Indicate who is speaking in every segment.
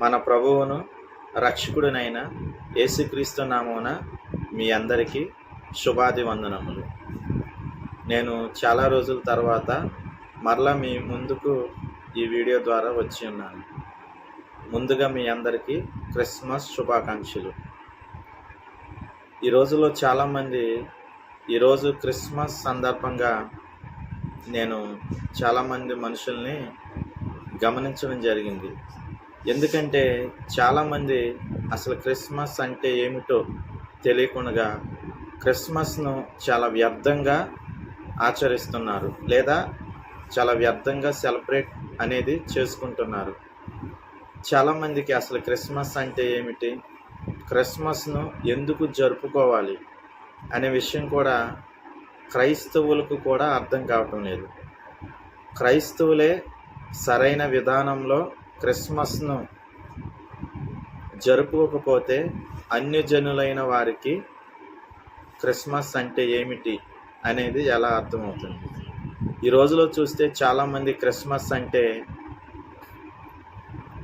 Speaker 1: మన ప్రభువును రక్షకుడినైన యేసుక్రీస్తు నామమున మీ అందరికీ శుభాది వందనములు. నేను చాలా రోజుల తర్వాత మరలా మీ ముందుకు ఈ వీడియో ద్వారా వచ్చి ఉన్నాను. ముందుగా మీ అందరికీ క్రిస్మస్ శుభాకాంక్షలు. ఈ రోజులో చాలామంది ఈరోజు క్రిస్మస్ సందర్భంగా నేను చాలామంది మనుషుల్ని గమనించడం జరిగింది. ఎందుకంటే చాలామంది అసలు క్రిస్మస్ అంటే ఏమిటో తెలియకుండా క్రిస్మస్ను చాలా వ్యర్థంగా ఆచరిస్తున్నారు లేదా చాలా వ్యర్థంగా సెలబ్రేట్ అనేది చేసుకుంటున్నారు. చాలామందికి అసలు క్రిస్మస్ అంటే ఏమిటి? క్రిస్మస్ను ఎందుకు జరుపుకోవాలి? అనే విషయం కూడా క్రైస్తవులకు కూడా అర్థం కావటం లేదు. క్రైస్తవులే సరైన విధానంలో క్రిస్మస్ను జరుపుకోకపోతే అన్యజనులైన వారికి క్రిస్మస్ అంటే ఏమిటి అనేది ఎలా అర్థమవుతుంది? ఈ రోజులో చూస్తే చాలామంది క్రిస్మస్ అంటే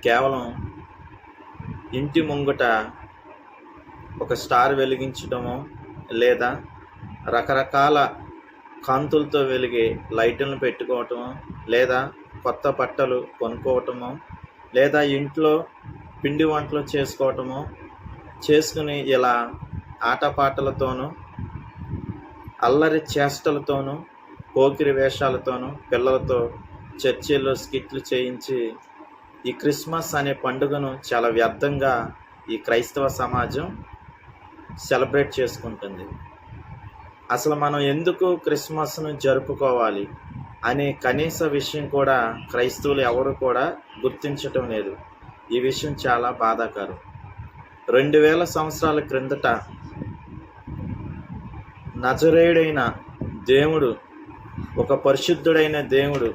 Speaker 1: కేవలం ఇంటి ముంగట ఒక స్టార్ వెలిగించడమో లేదా రకరకాల కాంతులతో వెలిగే లైట్లను పెట్టుకోవటము లేదా కొత్త బట్టలు కొనుక్కోవటము లేదా ఇంట్లో పిండి వంటలు చేసుకోవటము చేసుకుని ఇలా ఆటపాటలతోనూ అల్లరి చేష్టలతోనూ పోకిరి వేషాలతోనూ పిల్లలతో చర్చిల్లో స్కిట్లు చేయించి ఈ క్రిస్మస్ అనే పండుగను చాలా వ్యర్థంగా ఈ క్రైస్తవ సమాజం సెలబ్రేట్ చేసుకుంటుంది. అసలు మనం ఎందుకు క్రిస్మస్ను జరుపుకోవాలి? అనే కనీస విషయం కూడా క్రైస్తవులు ఎవరు కూడా గుర్తించటం లేదు. ఈ విషయం చాలా బాధాకరం. రెండు వేల సంవత్సరాల క్రిందట నజరేయుడైన దేవుడు ఒక పరిశుద్ధుడైన దేవుడు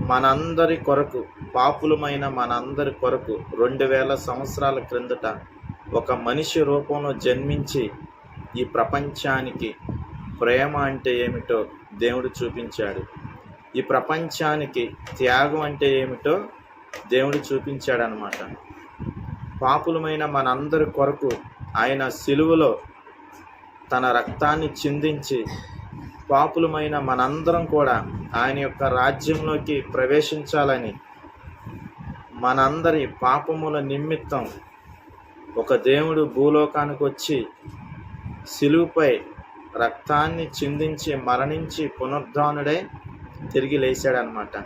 Speaker 1: మనందరి కొరకు పాపులమైన మనందరి కొరకు రెండు వేల సంవత్సరాల క్రిందట ఒక మనిషి రూపంలో జన్మించి ఈ ప్రపంచానికి ప్రేమ అంటే ఏమిటో దేవుడు చూపించాడు. ఈ ప్రపంచానికి త్యాగం అంటే ఏమిటో దేవుడు చూపించాడనమాట. పాపులమైన మనందరి కొరకు ఆయన సిలువలో తన రక్తాన్ని చిందించి పాపులమైన మనందరం కూడా ఆయన యొక్క రాజ్యంలోకి ప్రవేశించాలని మనందరి పాపముల నిమిత్తం ఒక దేవుడు భూలోకానికి వచ్చి సిలువుపై రక్తాన్ని చిందించి మరణించి పునరుద్ధానుడై తిరిగి లేచాడనమాట.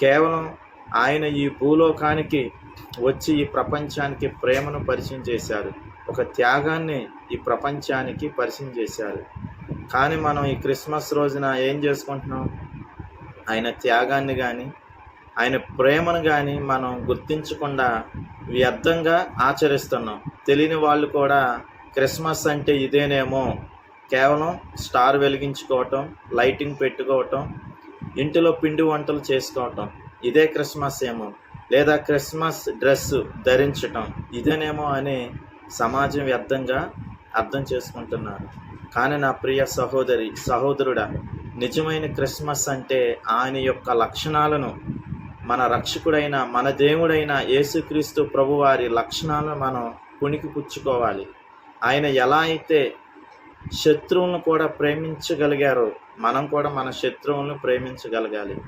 Speaker 1: కేవలం ఆయన ఈ భూలోకానికి వచ్చి ఈ ప్రపంచానికి ప్రేమను పరిచయం చేశారు. ఒక త్యాగాన్ని ఈ ప్రపంచానికి పరిచయం చేశారు. కానీ మనం ఈ క్రిస్మస్ రోజున ఏం చేసుకుంటున్నాం? ఆయన త్యాగాన్ని కానీ ఆయన ప్రేమను కానీ మనం గుర్తించకుండా వ్యర్థంగా ఆచరిస్తున్నాం. తెలియని వాళ్ళు కూడా క్రిస్మస్ అంటే ఇదేనేమో. కేవలం స్టార్ వెలిగించుకోవటం లైటింగ్ పెట్టుకోవటం ఇంటిలో పిండి వంటలు చేసుకోవటం ఇదే క్రిస్మస్ ఏమో. లేదా క్రిస్మస్ డ్రెస్ ధరించటం. ఇదేనేమో అని సమాజం వ్యర్థంగా అర్థం చేసుకుంటున్నారు. కానీ నా ప్రియ సహోదరి సహోదరుడా నిజమైన క్రిస్మస్ అంటే ఆయన యొక్క లక్షణాలను మన రక్షకుడైన మన దేవుడైన యేసుక్రీస్తు ప్రభువారి లక్షణాలను మనం పుణికి పుచ్చుకోవాలి. ఆయన ఎలా అయితే శత్రువులను కూడా ప్రేమించగలిగారో మనం కూడా మన శత్రువులను ప్రేమించగలగాలి.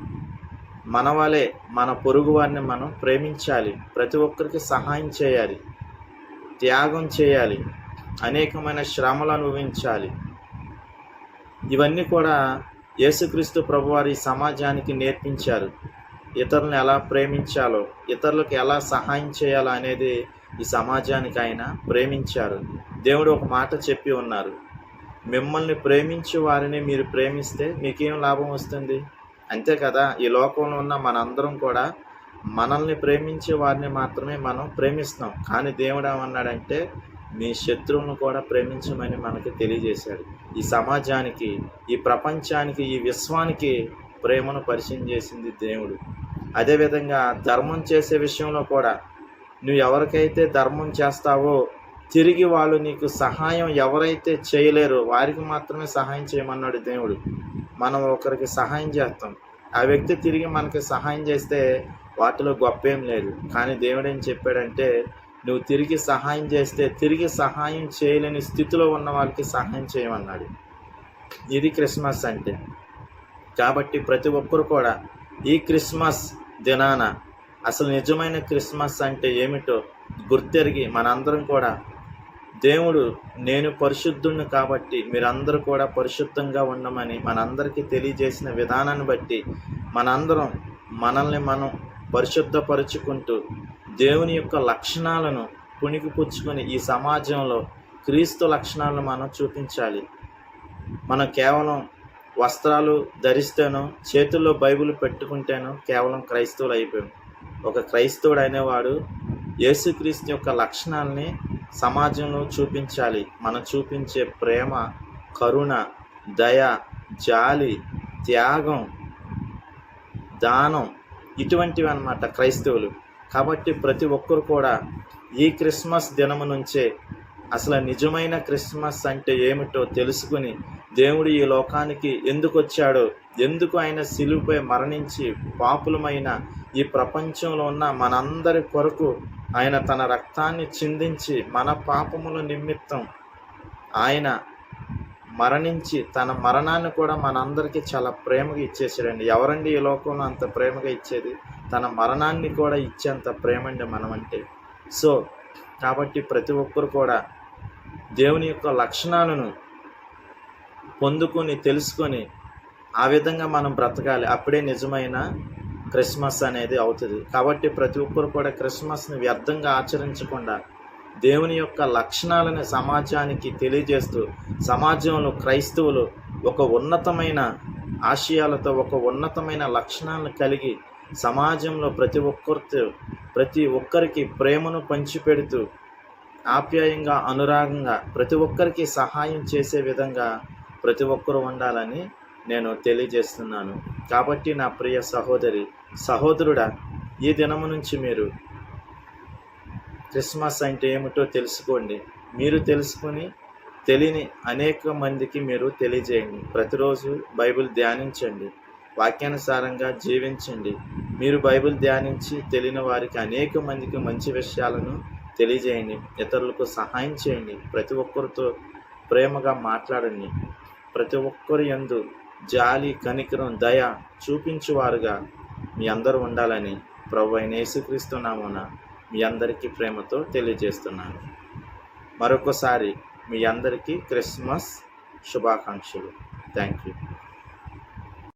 Speaker 1: మన వలె మన పొరుగు వారిని మనం ప్రేమించాలి. ప్రతి ఒక్కరికి సహాయం చేయాలి. త్యాగం చేయాలి. అనేకమైన శ్రమలు అనుభవించాలి. ఇవన్నీ కూడా యేసుక్రీస్తు ప్రభువారి సమాజానికి నేర్పించారు. ఇతరులను ఎలా ప్రేమించాలో ఇతరులకు ఎలా సహాయం చేయాలో అనేది ఈ సమాజానికి ఆయన ప్రేమించారు. దేవుడు ఒక మాట చెప్పి ఉన్నారు. మిమ్మల్ని ప్రేమించే వారిని మీరు ప్రేమిస్తే మీకేం లాభం వస్తుంది? అంతే కదా ఈ లోకంలో ఉన్న మనందరం కూడా మనల్ని ప్రేమించే వారిని మాత్రమే మనం ప్రేమిస్తాం కానీ దేవుడు ఏమన్నాడంటే మీ శత్రువులను కూడా ప్రేమించమని మనకి తెలియజేశాడు. ఈ సమాజానికి ఈ ప్రపంచానికి ఈ విశ్వానికి ప్రేమను పరిచయం చేసింది దేవుడు. అదేవిధంగా ధర్మం చేసే విషయంలో కూడా నువ్వు ఎవరికైతే ధర్మం చేస్తావో తిరిగి వాళ్ళు నీకు సహాయం ఎవరైతే చేయలేరో వారికి మాత్రమే సహాయం చేయమన్నాడు దేవుడు. మనం ఒకరికి సహాయం చేస్తాం. ఆ వ్యక్తి తిరిగి మనకి సహాయం చేస్తే వాటిలో గొప్ప ఏం లేదు. కానీ దేవుడు ఏం చెప్పాడంటే నువ్వు తిరిగి సహాయం చేస్తే తిరిగి సహాయం చేయలేని స్థితిలో ఉన్న వాళ్ళకి సహాయం చేయమన్నాడు. ఇది క్రిస్మస్ అంటే. కాబట్టి ప్రతి ఒక్కరు కూడా ఈ క్రిస్మస్ దినాన అసలు నిజమైన క్రిస్మస్ అంటే ఏమిటో గుర్తెరిగి మనందరం కూడా దేవుడు నేను పరిశుద్ధుణ్ణి కాబట్టి మీరందరూ కూడా పరిశుద్ధంగా ఉండమని మనందరికీ తెలియజేసిన విధానాన్ని బట్టి మనందరం మనల్ని మనం పరిశుద్ధపరుచుకుంటూ దేవుని యొక్క లక్షణాలను పుణికిపుచ్చుకొని ఈ సమాజంలో క్రీస్తు లక్షణాలను మనం చూపించాలి. మనం కేవలం వస్త్రాలు ధరిస్తేనో చేతుల్లో బైబిల్ పెట్టుకుంటేనో కేవలం క్రైస్తవులు అయిపోయాం. ఒక క్రైస్తవుడు అనేవాడు యేసుక్రీస్తు యొక్క లక్షణాలని సమాజంలో చూపించాలి. మనం చూపించే ప్రేమ కరుణ దయ జాలి త్యాగం దానం ఇటువంటివి అన్నమాట క్రైస్తవులు. కాబట్టి ప్రతి ఒక్కరు కూడా ఈ క్రిస్మస్ దినము నుంచే అసలు నిజమైన క్రిస్మస్ అంటే ఏమిటో తెలుసుకుని దేవుడు ఈ లోకానికి ఎందుకు వచ్చాడో ఎందుకు ఆయన సిలువుపై మరణించి పాపులమైన ఈ ప్రపంచంలో ఉన్న మనందరి కొరకు ఆయన తన రక్తాన్ని చిందించి మన పాపముల నిమిత్తం ఆయన మరణించి తన మరణాన్ని కూడా మనందరికీ చాలా ప్రేమగా ఇచ్చేసాడండి ఎవరండి ఈ లోకంలో అంత ప్రేమగా ఇచ్చేది? తన మరణాన్ని కూడా ఇచ్చేంత ప్రేమండి మనమంటే. సో కాబట్టి ప్రతి ఒక్కరు కూడా దేవుని యొక్క లక్షణాలను పొందుకొని తెలుసుకొని ఆ విధంగా మనం బ్రతకాలి. అప్పుడే నిజమైన క్రిస్మస్ అనేది అవుతుంది. కాబట్టి ప్రతి ఒక్కరు కూడా క్రిస్మస్ని వ్యర్థంగా ఆచరించకుండా దేవుని యొక్క లక్షణాలను సమాజానికి తెలియజేస్తూ సమాజంలో క్రైస్తవులు ఒక ఉన్నతమైన ఆశయాలతో ఒక ఉన్నతమైన లక్షణాలను కలిగి సమాజంలో ప్రతి ఒక్కరితో ప్రతి ఒక్కరికి ప్రేమను పంచిపెడుతూ ఆప్యాయంగా అనురాగంగా ప్రతి ఒక్కరికి సహాయం చేసే విధంగా ప్రతి ఒక్కరు ఉండాలని నేను తెలియజేస్తున్నాను. కాబట్టి నా ప్రియ సహోదరి సహోదరుడా ఈ దినము నుంచి మీరు క్రిస్మస్ అంటే ఏమిటో తెలుసుకోండి. మీరు తెలుసుకొని తెలియని అనేక మందికి మీరు తెలియజేయండి. ప్రతిరోజు బైబిల్ ధ్యానించండి. వాక్యానుసారంగా జీవించండి. మీరు బైబిల్ ధ్యానించి తెలియని వారికి అనేక మందికి మంచి విషయాలను తెలియజేయండి. ఇతరులకు సహాయం చేయండి. ప్రతి ఒక్కరితో ప్రేమగా మాట్లాడండి. ప్రతి ఒక్కరి ఎందు జాలి కనికరం దయ చూపించువారుగా మీ అందరూ ఉండాలని ప్రభు అయిన యేసుక్రీస్తు మీ అందరికీ ప్రేమతో తెలియజేస్తున్నాను. మరొకసారి మీ అందరికీ క్రిస్మస్ శుభాకాంక్షలు. Thank you